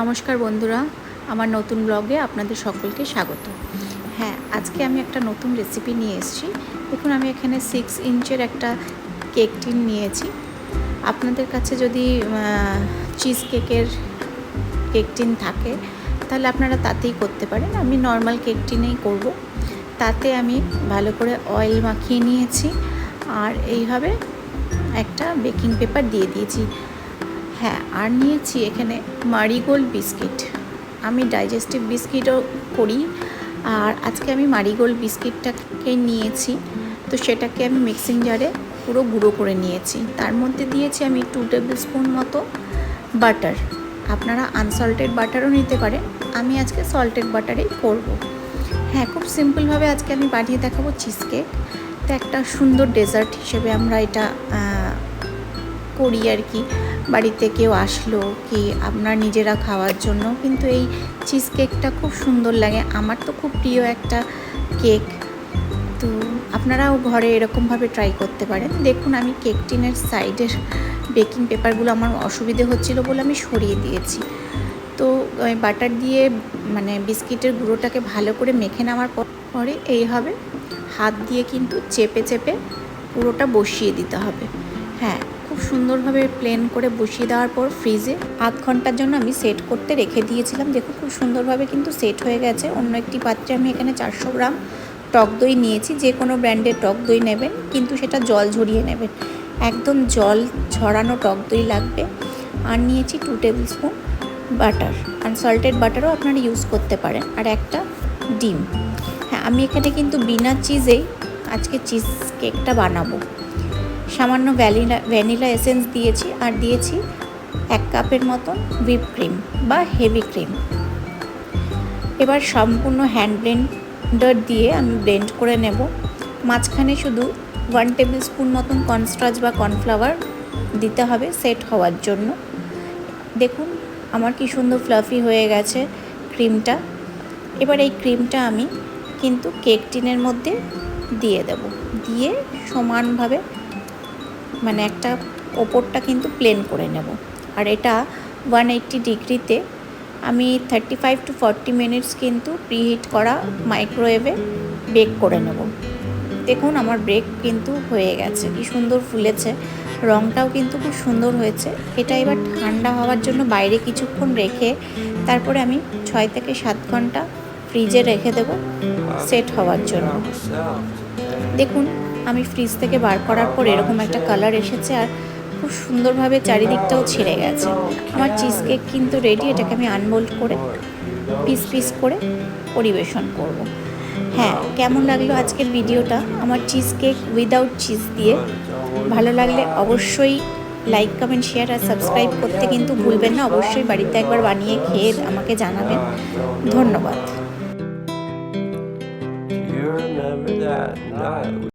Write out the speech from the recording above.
নমস্কার বন্ধুরা, আমার নতুন ব্লগে আপনাদের সকলকে স্বাগত। হ্যাঁ আজকে আমি একটা নতুন রেসিপি নিয়ে এসেছি। দেখুন, আমি এখানে সিক্স ইঞ্চের একটা কেক টিন নিয়েছি। আপনাদের কাছে যদি চিজ কেকের কেক টিন থাকে, তাহলে আপনারা তাতেই করতে পারেন। আমি নর্মাল কেক টিনেই করব। তাতে আমি ভালো করে অয়েল মাখিয়ে নিয়েছি। আর এইভাবে একটা বেকিং পেপার দিয়ে দিয়েছি। হ্যাঁ আর নিয়েছি এখানে মারিগোল্ড বিস্কিট। আমি ডাইজেস্টিভ বিস্কিটও করি, আর আজকে আমি মারিগোল্ড বিস্কিটটাকে নিয়েছি। তো সেটাকে আমি মিক্সিং জারে পুরো গুঁড়ো করে নিয়েছি। তার মধ্যে দিয়েছি আমি টু টেবিল স্পুন মতো বাটার। আপনারা আনসল্টেড বাটারও নিতে পারেন আমি আজকে সল্টেড বাটারেই করব। হ্যাঁ খুব সিম্পলভাবে আজকে আমি বানিয়ে দেখাবো চিজ কেক তো একটা সুন্দর ডেজার্ট হিসেবে আমরা এটা করি আর কি। বাড়িতে কেউ আসলো কি আপনার নিজেরা খাওয়ার জন্য। কিন্তু এই চিজ কেকটা খুব সুন্দর লাগে। আমার তো খুব প্রিয় একটা কেক তো আপনারাও ঘরে এরকমভাবে ট্রাই করতে পারেন। দেখুন, আমি কেক টিনের সাইডের বেকিং পেপারগুলো আমার অসুবিধে হচ্ছিল বলে আমি সরিয়ে দিয়েছি। তো বাটার দিয়ে মানে বিস্কিটের গুঁড়োটাকে ভালো করে মেখে নেওয়ার পরে এইভাবে হাত দিয়ে কিন্তু চেপে চেপে পুরোটা বসিয়ে দিতে হবে। হ্যাঁ সুন্দরভাবে প্লেন করে বসিয়ে দেওয়ার পর ফ্রিজে আধ ঘণ্টার জন্য আমি সেট করতে রেখে দিয়েছিলাম। দেখুন খুব সুন্দরভাবে কিন্তু সেট হয়ে গেছে। অন্য একটি পাত্রে আমি এখানে চারশো গ্রাম টক দই নিয়েছি। যে কোনো ব্র্যান্ডের টক দই নেবেন, কিন্তু সেটা জল ঝরিয়ে নেবেন। একদম জল ঝরানো টক দই লাগবে। আর নিয়েছি টু টেবিল স্পুন বাটার আর সল্টেড বাটারও আপনারা ইউজ করতে পারেন। আর একটা ডিম। হ্যাঁ আমি এখানে কিন্তু বিনা চিজেই আজকে চিজ কেকটা বানাবো। সামান্য ভ্যানিলা ভ্যানিলা এসেন্স দিয়েছি আর দিয়েছি এক কাপের মতন হুইপ ক্রিম বা হেভি ক্রিম এবার সম্পূর্ণ হ্যান্ড ব্লেন্ডার দিয়ে আমি ব্লেন্ড করে নেব। মাঝখানে শুধু ওয়ান টেবিল স্পুন মতন কর্নস্টার্চ বা কর্নফ্লাওয়ার দিতে হবে সেট হওয়ার জন্য। দেখুন, আমার কি সুন্দর ফ্লাফি হয়ে গেছে ক্রিমটা এবার এই ক্রিমটা আমি কিন্তু কেক টিনের মধ্যে দিয়ে দেব। দিয়ে সমানভাবে মানে একটা ওপরটা কিন্তু প্লেন করে নেব। আর এটা ওয়ান এইট্টি ডিগ্রিতে আমি thirty five to forty minutes কিন্তু প্রিহিট করা মাইক্রোওয়েভে বেক করে নেব। দেখুন আমার ব্রেক কিন্তু হয়ে গেছে, কি সুন্দর ফুলেছে। রঙটাও কিন্তু খুব সুন্দর হয়েছে। এটা এবার ঠান্ডা হওয়ার জন্য বাইরে কিছুক্ষণ রেখে তারপরে আমি ছয় থেকে সাত ঘণ্টা ফ্রিজে রেখে দেব সেট হওয়ার জন্য। দেখুন আমি ফ্রিজ থেকে বার করার পর এরকম একটা কালার এসেছে আর খুব সুন্দরভাবে চারিদিকটাও ছেড়ে গেছে। আমার চিজ কেক কিন্তু রেডি এটাকে আমি আনমোল্ড করে পিস পিস করে পরিবেশন করব। হ্যাঁ কেমন লাগল আজকের ভিডিওটা? আমার চিজ কেক উইদাউট চিজ দিয়ে। ভালো লাগলে অবশ্যই লাইক কমেন্ট শেয়ার আর সাবস্ক্রাইব করতে কিন্তু ভুলবেন না। অবশ্যই বাড়িতে একবার বানিয়ে খেয়ে আমাকে জানাবেন। ধন্যবাদ।